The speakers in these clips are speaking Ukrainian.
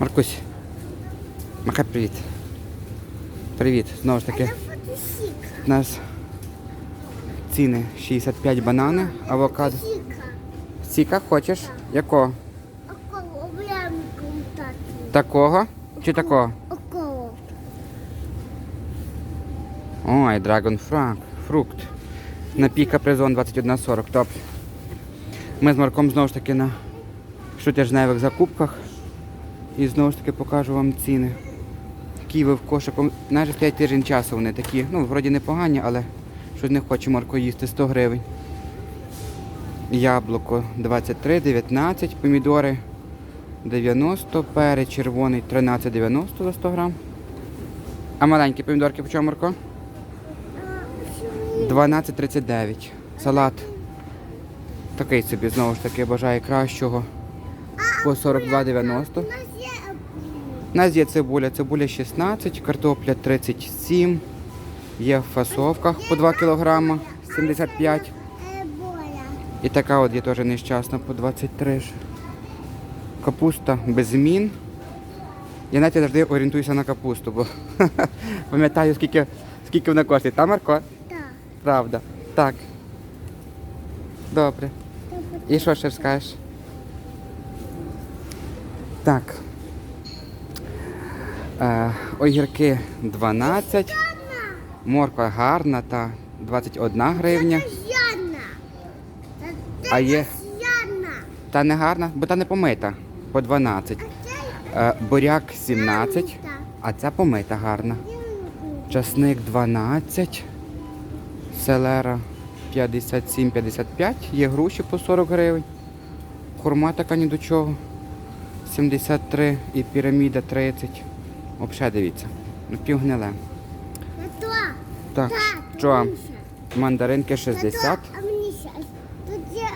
Маркусь. Махай привіт. Привіт. Знову ж таки. У нас ціни 65 банани, авокадо. Сіка хочеш? Якого? Такого чи такого? Ой, Dragon Frank, фрукт. На піка призон 21,40. Топ. Ми з Марком знову ж таки на щотижневих закупках. І знову ж таки покажу вам ціни. Ківи в кошику. Майже 5 тиждень часу вони такі. Ну, вроді непогані, але щось не хоче Марко їсти 100 гривень. Яблуко 23, 19, помідори 90, перець червоний 13,90 за 100 грам. А маленькі помідорки по чому, Марко? 12,39. Салат. Такий собі, знову ж таки, бажає кращого. По 42,90. У нас є цибуля, цибуля 16, картопля 37. Є в фасовках по 2 кг 75. е. І така от є теж нещасна по 23. Капуста без змін. Я навіть завжди орієнтуюся на капусту, бо пам'ятаю, скільки, скільки вона коштує. Та, Марко? Так. Правда. Так. Добре. І що ще скажеш? Так. Е, огірки 12. Морква гарна та 21 гривня. А є- Та не гарна, бо та не помита. По 12. А це Е, буряк 17, а ця помита гарна. Часник 12. Селера 57-55. Є груші по 40 гривень. Хурма така ні до чого. 73 і піраміда 30. Взагалі дивіться. Ну, півгниле. Та. Так, Та, що? Мандаринки Та 60. то, А мені ще. Тут є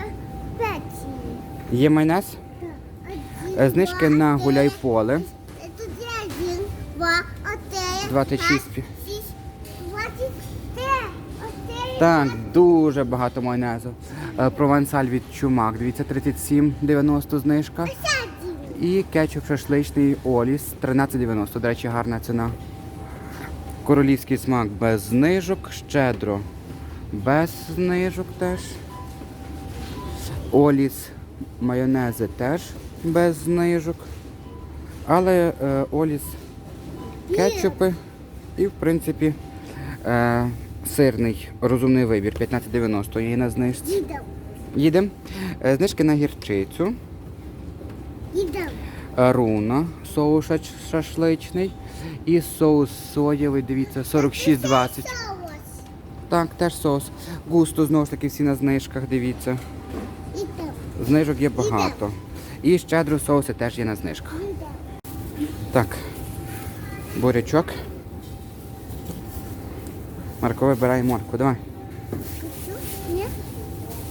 печі. Є майонез. Так. Е, Знижки на гуляй поле. Тут є один, два, один, 26. п'ять, шість, двадцять три. Один. Так, дуже багато майонезу. Е, Провансаль від чумак. Дивіться, 37,90 знижка. І кетчуп шашличний Оліс 13,90. До речі, гарна ціна. Королівський смак без знижок, щедро без знижок теж. Оліс майонези теж без знижок. Але е, Оліс кетчупи і, в принципі, е, сирний розумний вибір 15,90 є на знижці. Їдем. Їдемо. Е, знижки на гірчицю. Їдем. Руна, соус шашличний і соус соєвий, дивіться, 46,20. Соус. Так, теж соус. Густо знову ж таки всі на знижках, дивіться. Знижок є багато. І щедро соуси теж є на знижках. Так, бурячок. Марко, вибирай морку, давай.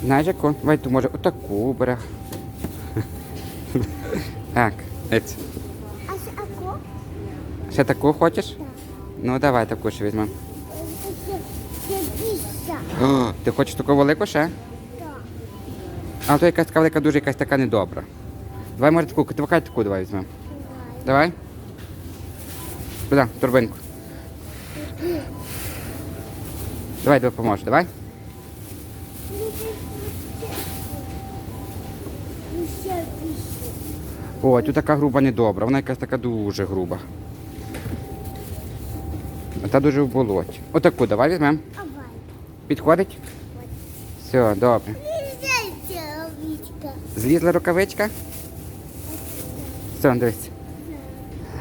Знаєш яку? Давай може отаку бере. Так, ець. А ще ако? Ще таку хочеш? Ну давай таку ще візьмемо. О, ти хочеш таку велику ще? Так. А то якась така велика, дуже якась така недобра. Давай, може, таку, давай таку давай візьмемо. Давай. Туди, в торбинку. Давай допоможеш, давай. Ну, ще більше. Ой, тут така груба недобра, вона якась така дуже груба. Та дуже в болоті. Отаку давай візьмемо. Підходить? Все, добре. Злізла рукавичка? Все, дивись.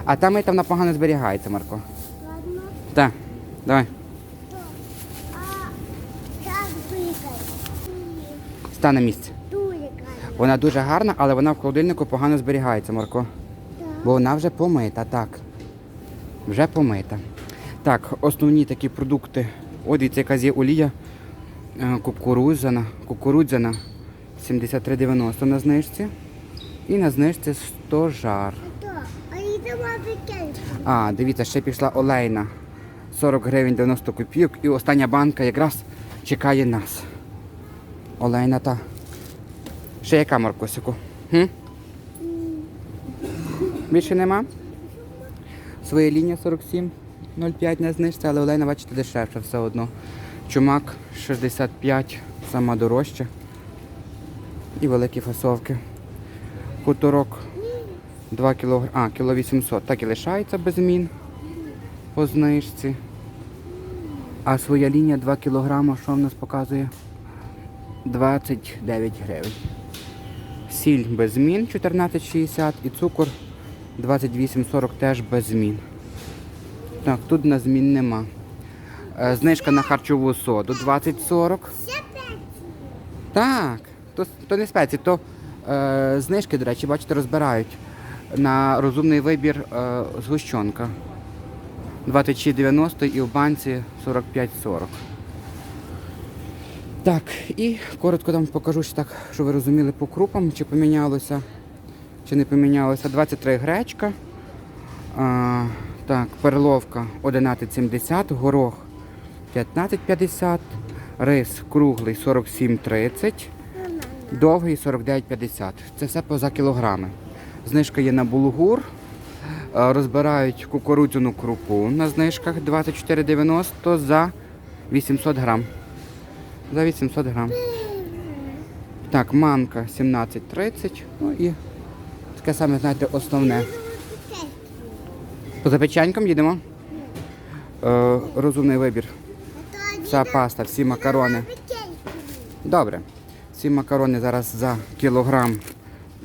А там і там вона погано зберігається, Марко. Ладно. Так, давай. На місце. Вона дуже гарна, але вона в холодильнику погано зберігається, Марко. Бо вона вже помита, так. Вже помита. Так, основні такі продукти. О, дивіться, яка є олія е, кукурудзяна, кукурудзяна 73,90 на знижці. І на знижці 100 жар. А, дивіться, ще пішла олейна. 40 гривень 90 копійок. І остання банка якраз чекає нас. Олейна та. Ще яка Маркосику? Хм? Більше нема? Своя лінія 47,05 на знижці, але Олена, бачите, дешевше все одно. Чумак 65, сама дорожча. І великі фасовки. Хуторок 2 кг, а, кіло 800. Так і лишається без змін по знижці. А своя лінія 2 кг, що в нас показує? 29 гривень. Сіль без змін 14,60 і цукор 28,40 теж без змін. Так, тут на змін нема. Е, Знижка на харчову соду 20,40. Так, то, то не спеції, то е, знижки, до речі, бачите, розбирають на розумний вибір е, згущенка. 26,90 і в банці 45,40. Так, і коротко там покажу, що так, щоб ви розуміли по крупам, чи помінялося, чи не помінялося. 23 гречка. А, так, перловка 11,70, горох 15,50, рис круглий 47,30, довгий 49,50. Це все поза кілограми. Знижка є на булгур. Розбирають кукурудзяну крупу на знижках 24,90 за 800 грам. За 800 грам. Так, манка 17,30. Ну і таке саме, знаєте, основне. По запечанькам їдемо. Е, розумний вибір. Вся паста, всі макарони. Добре. Всі макарони зараз за кілограм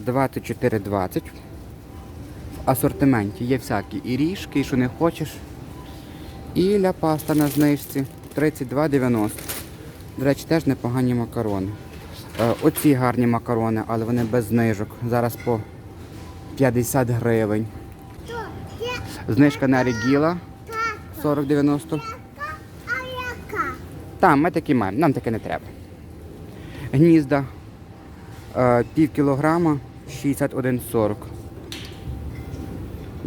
24,20. В асортименті є всякі і ріжки, і що не хочеш. І ля паста на знижці 32,90. До речі, теж непогані макарони. Е, оці гарні макарони, але вони без знижок. Зараз по 50 гривень. Знижка на регіла 40,90. А? Там, ми такі маємо, нам таке не треба. Гнізда е, пів кілограма 61,40.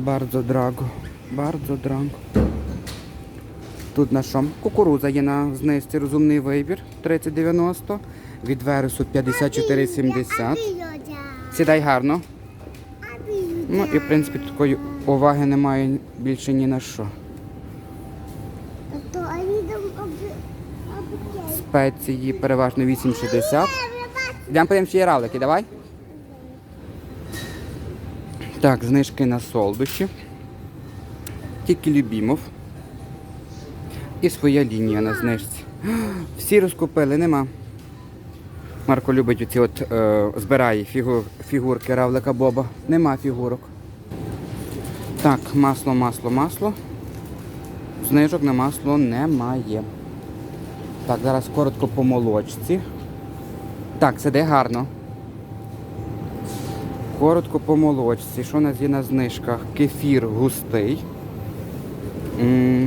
Bardzo драго. Bardzo драго. Тут на що? Кукуруза є на знижці розумний вибір 30,90. Від вересу 54,70. Сідай гарно. Ну і в принципі такої уваги немає більше ні на що. То вони там обіцяють. Спеції переважно 8,60. Йдемо подивимося, чи є равлики, давай. Так, знижки на солодощі. Тільки Любімов. І своя лінія на знижці. Всі розкупили, нема. Марко любить оці от е, збирає фігур, фігурки равлика Боба. Нема фігурок. Так, масло, масло, масло. Знижок на масло немає. Так, зараз коротко по молочці. Так, сиди гарно. Коротко по молочці. Що у нас є на знижках? Кефір густий. М,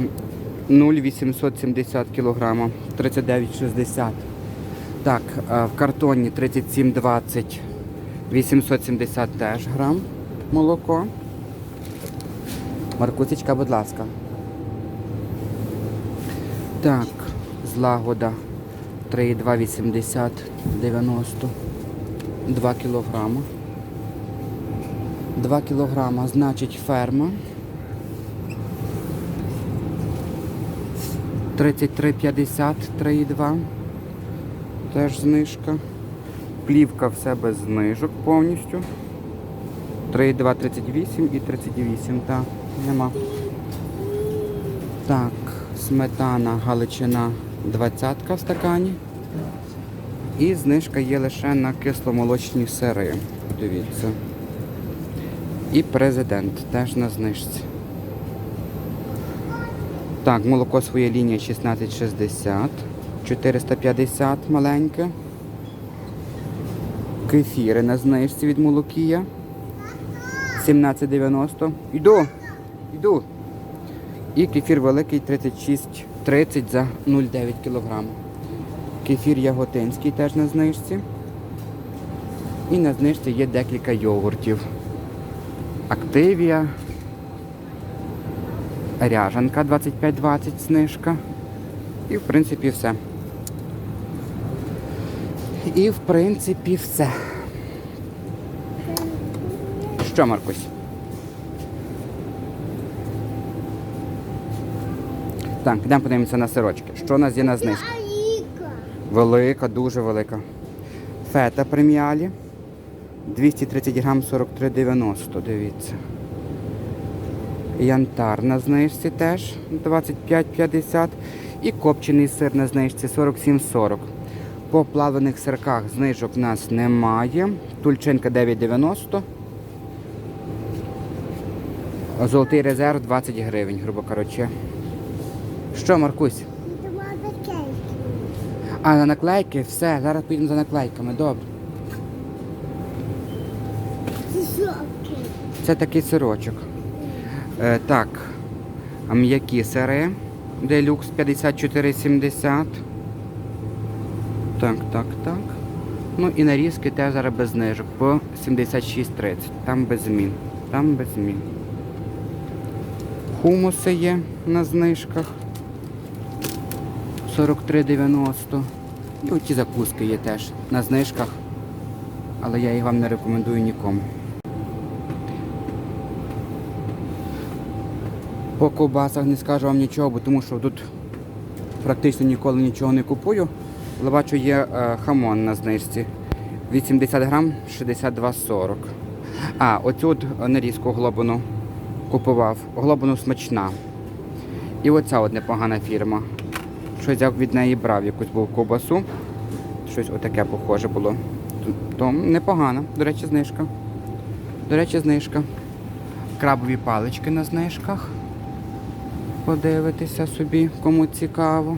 0,870 кг. 39,60. Так, е, в картоні 37,20. 870 теж грам молоко. Маркусечка, будь ласка. Так, злагода 3,280 90 2 кілограма. 2 кілограма, значить ферма. 33,50 3,2. Теж знижка. Плівка все без знижок повністю. 3,2, 38 і 38, так, нема. Так, сметана Галичина 20 в стакані. І знижка є лише на кисломолочні сири. Дивіться. І президент теж на знижці. Так, молоко своє лінія 1660, 450 маленьке. Кефіри на знижці від молокія. 17,90. Йду. Йду. І кефір великий 36,30 за 0,9 кг. Кефір яготинський теж на знижці. І на знижці є декілька йогуртів. Активія ряжанка 25-20 снижка. І, в принципі, все. І, в принципі, все. Що, Маркусь? Так, йдемо подивимося на сирочки. Що у нас є на знижку? Велика, дуже велика. Фета преміалі. 230 грам 43,90, дивіться. Янтар на знижці теж 25,50. І копчений сир на знижці 47,40. По плавлених сирках знижок у нас немає. Тульчинка 9,90. Золотий резерв 20 гривень, грубо кажучи. Що, Маркусь? А на наклейки, все, зараз поїдемо за наклейками, добре. Це такий сирочок. Е, так, м'які сири. Делюкс 54,70. Так, так, так. Ну і нарізки теж зараз без знижок по 76,30. Там без змін. Там без змін. Хумуси є на знижках. 43,90. І оті закуски є теж на знижках. Але я їх вам не рекомендую нікому. По ковбасах не скажу вам нічого, бо тому що тут практично ніколи нічого не купую. Але бачу, є е, хамон на знижці. 80 грам 62,40. А, оцю от нарізку глобину купував. Глобину смачна. І оця от непогана фірма. Щось я від неї брав якусь був ковбасу. Щось отаке похоже було. То непогано. До речі, знижка. До речі, знижка. Крабові палички на знижках. Подивитися собі, кому цікаво.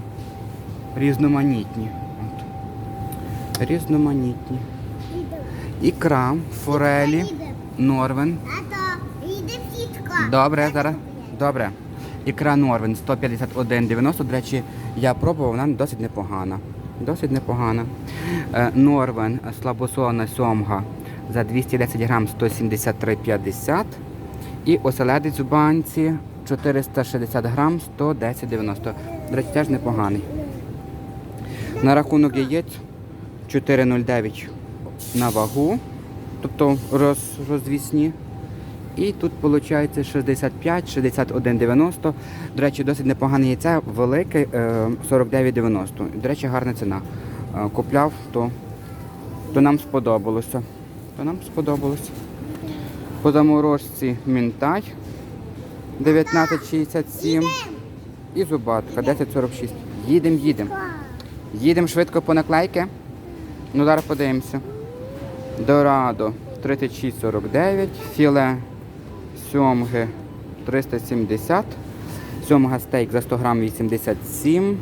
Різноманітні. От. Різноманітні. Ікра, форелі, норвен. Добре, зараз. Добре. Ікра Норвен 151,90. До речі, я пробував, вона досить непогана. Досить непогана. Е, Норвен слабосолена сьомга за 210 грам 173,50. І оселедець у банці 460 грам 110,90. До речі, теж непоганий. На рахунок яєць 4,09 на вагу, тобто роз, розвісні. І тут виходить 65, 61, 90. До речі, досить непогане яйце, велике, е, 49,90. До речі, гарна ціна. Е, Купляв, то, то нам сподобалося. То нам сподобалося. По заморожці мінтай 19,67 і зубатка 10,46. Їдемо, їдемо. Їдемо швидко по наклейки. Ну зараз подивимося. Дорадо 36,49, філе сьомги 370, сьомга стейк за 100 грам 87,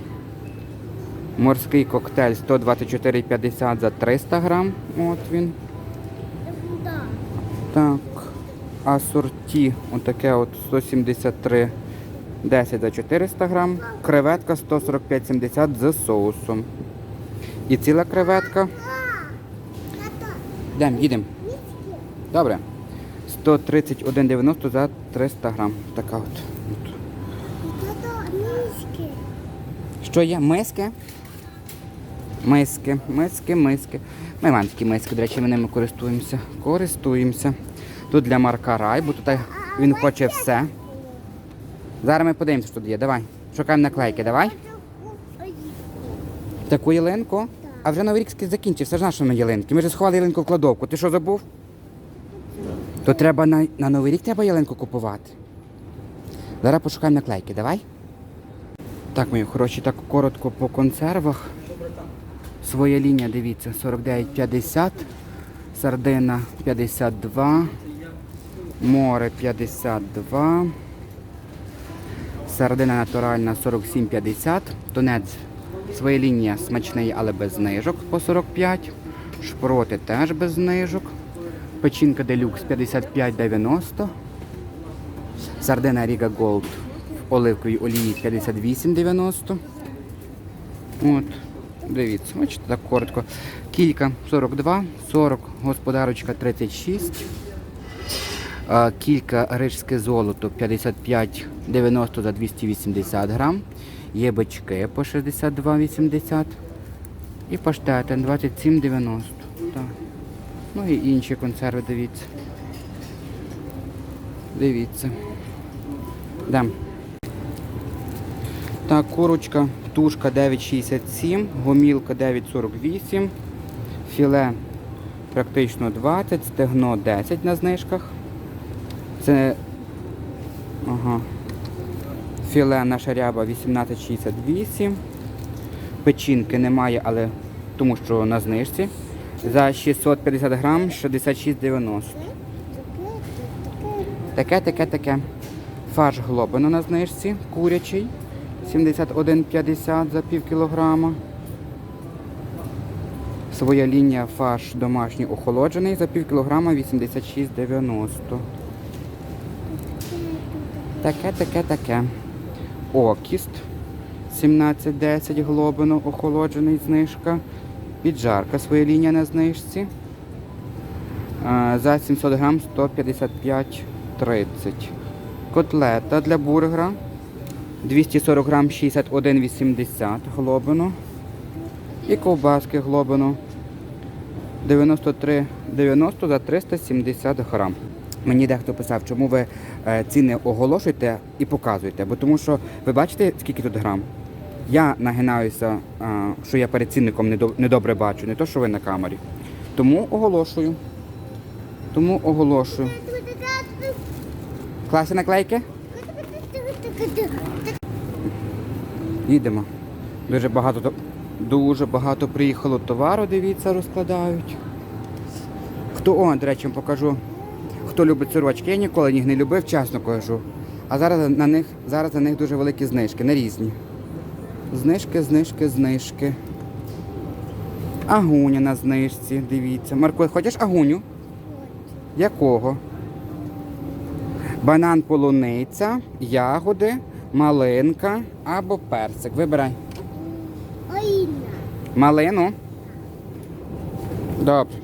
морський коктейль 124,50 за 300 грам. От він. Так. Асорті, отаке от 173 10 за 400 грам. Креветка 145,70 з соусом. І ціла креветка. Йдемо, їдемо. Добре. 131,90 за 300 грам. Така от. Що є? Миски? Миски, миски, миски. Ми миски, до речі, ми ними користуємося. Користуємося. Тут для Марка Рай, бо тут він хоче все. Зараз ми подивимося, що тут є. Давай. Шукаємо наклейки, давай. Таку ялинку. А вже новий рік закінчився ж нашими ялинки. Ми вже сховали ялинку в кладовку. Ти що забув? То треба на, на новий рік треба ялинку купувати. Зараз пошукаємо наклейки, давай. Так, мої хороші, так коротко по консервах. Своя лінія, дивіться, 49,50, сардина 52, море 52, сардина натуральна 47,50, тунець своя лінія смачний, але без знижок по 45, шпроти теж без знижок, печінка делюкс 55,90, сардина Ріга Голд в оливковій олії 58,90. От, дивіться, бачите, так коротко. Кілька 42, 40, господарочка 36. Кілька рижське золото 55,90 за 280 грам. Є бички по 62,80. І паштети 27,90. Так. Ну і інші консерви, дивіться. Дивіться. Дам. Так, курочка, тушка 9,67, гомілка 9,48, філе практично 20, стегно 10 на знижках. Це ага. філе наша ряба 18,68. Печінки немає, але тому що на знижці. За 650 грам 66,90. Таке, таке, таке. Фарш глобино на знижці, курячий. 71,50 за пів кілограма. Своя лінія фарш домашній охолоджений за пів кілограма 86,90. Таке, таке, таке. Окіст 17,10 глобино охолоджений знижка. Піджарка своя лінія на знижці. За 700 грам 155,30. Котлета для бургера 240 грам 61,80 глобино. І ковбаски глобино 93,90 за 370 грам. Мені дехто писав, чому ви е, ціни оголошуєте і показуєте. Бо тому що ви бачите, скільки тут грам. Я нагинаюся, що я перед цінником недобре бачу, не то, що ви на камері. Тому оголошую. Тому оголошую. Класні наклейки? Їдемо. Дуже багато дуже багато приїхало товару, дивіться, розкладають. Хто, о, до речі, покажу. Хто любить сирочки, я ніколи їх не любив, чесно кажу. А зараз на них, зараз на них дуже великі знижки, на різні. Знижки, знижки, знижки. Агуня на знижці, дивіться. Марко, хочеш агуню? Якого? Банан полуниця, ягоди, малинка або персик. Вибирай. Малину. Добре.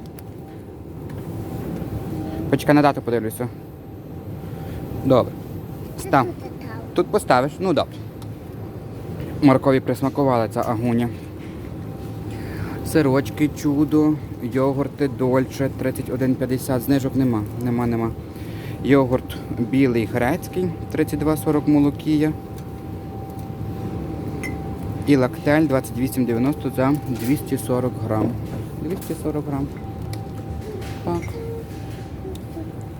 Почекай на дату подивлюся. Добре. Став. Тут поставиш? Ну добре. Маркові присмакувала ця агуня. Сирочки, чудо, йогурти, дольче, 31,50. Знижок нема. Нема, нема. Йогурт білий грецький, 32,40 молокія. І лактель 28,90 за 240 грам. 240 грам. Так.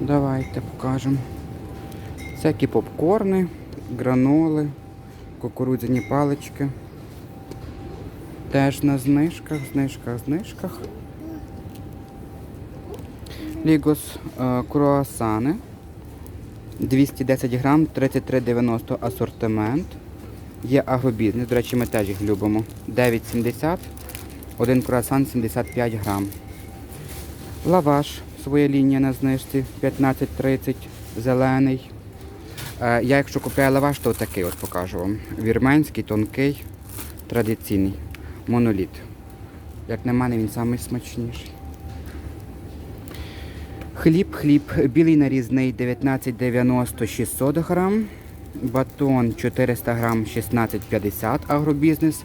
Давайте покажемо. Всякі попкорни, граноли, кукурудзяні палички. Теж на знижках, знижках, знижках. Лігос е, круасани. 210 грам, 33,90 асортимент. Є агробізнес, до речі, ми теж їх любимо. 9,70, один круасан 75 грам. Лаваш, своя лінія на знижці 15,30, зелений. Е, Я якщо купляю лаваш, то такий от покажу вам. Вірменський, тонкий, традиційний. Моноліт. Як на мене, він найсмачніший. Хліб, хліб, білий нарізний 19,90 600 грам. Батон 400 грам 16,50 агробізнес.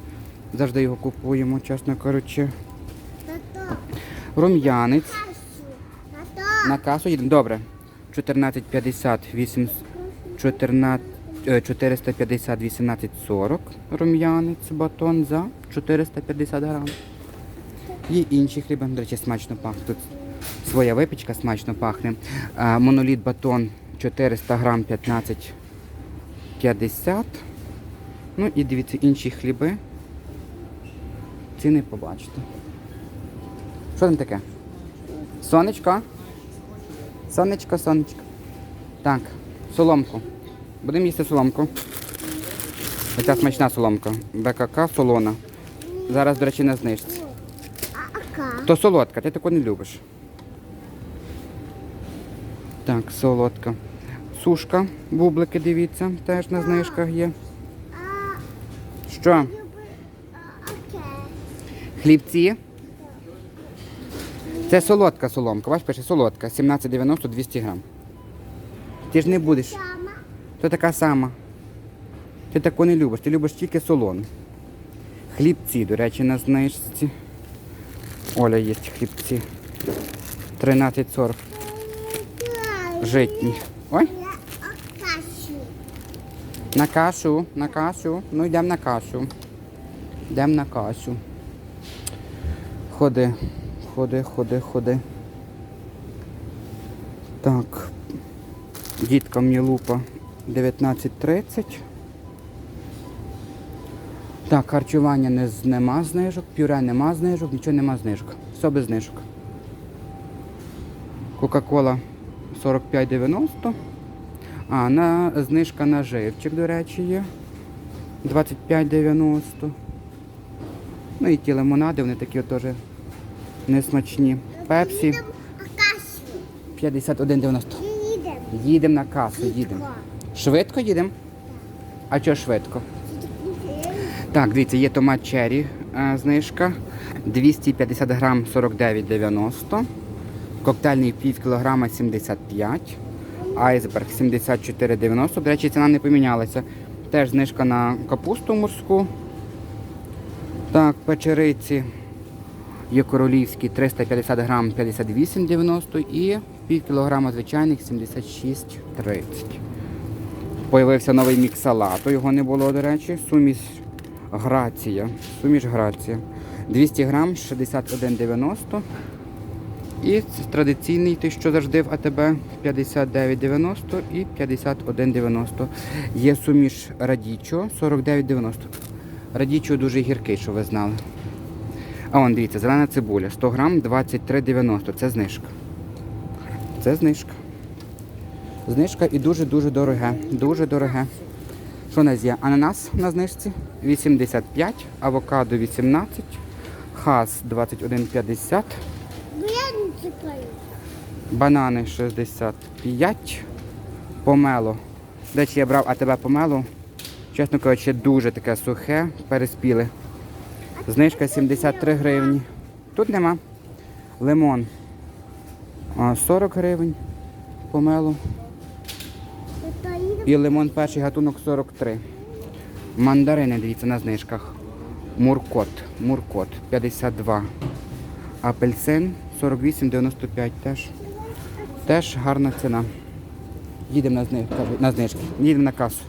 Завжди його купуємо, чесно кажучи. Рум'янець. На касу їдемо. Добре. 14,50 8 14 е, 450 18,40 рум'янець батон за 450 грам. Є інші хліби, до речі, смачно пахне. Тут своя випічка смачно пахне. Моноліт батон 400 грам 15,50. Ну і дивіться інші хліби. Ціни побачите. Що там таке? Сонечко? Сонечко, сонечко. Так, соломку. Будемо їсти соломку. Оця смачна соломка. БКК солона. Зараз, до речі, на знижці. То солодка, ти таку не любиш. Так, солодка. Сушка, бублики, дивіться, теж на знижках є. Що? люби. Хлібці. Це солодка соломка. Бач, пише солодка. 17,90 200 грам. Ти ж не будеш. То така сама. Ти таку не любиш, ти любиш тільки солону. Хлібці, до речі, на знижці. Оля є хлібці. 13,40. Житні. Ой, На кашу, на кашу. Ну йдемо на кашу. Йдемо на кашу. Ходи, ходи, ходи, ходи. Так. Дітка мені лупа 19.30. Так, харчування не, нема знижок, пюре нема знижок, нічого нема знижок. Все без знижок. Кока-кола 45,90. А, на, знижка на живчик, до речі, є. 25,90. Ну і ті лимонади, вони такі теж несмачні. Пепсі Їдемо Акасію. 51,90. Їдемо. Їдемо на касу, їдемо. Швидко їдемо? А чого швидко? Так, дивіться, є томат черрі е, знижка. 250 грам 49,90. Коктейльний пів кілограма 75. Айсберг 74,90. До речі, ціна не помінялася. Теж знижка на капусту морську. Так, печериці є королівські 350 грам 58,90 і пів кілограма звичайних 76,30. Появився новий мікс салату, його не було, до речі. Суміш Грація. Суміш Грація. 200 грам 61,90. І традиційний, той, що завжди в АТБ 59,90 і 51,90. Є суміш Радічо 49,90. Радічо дуже гіркий, що ви знали. А вон, дивіться, зелена цибуля 100 грам 23,90. Це знижка. Це знижка. Знижка і дуже-дуже дороге. Дуже дороге. Що у нас є? Ананас на знижці 85, авокадо 18, хас 21,50, Ну банани 65, помело. До речі, я брав АТБ помело. Чесно кажучи, дуже таке сухе, переспіле. Знижка 73 гривні. Тут нема. Лимон 40 гривень їдемо. І лимон перший гатунок 43. Мандарини, дивіться, на знижках. Муркот. Муркот 52. Апельсин 48,95 теж. Теж гарна ціна. Їдемо на знижки. Їдемо на касу.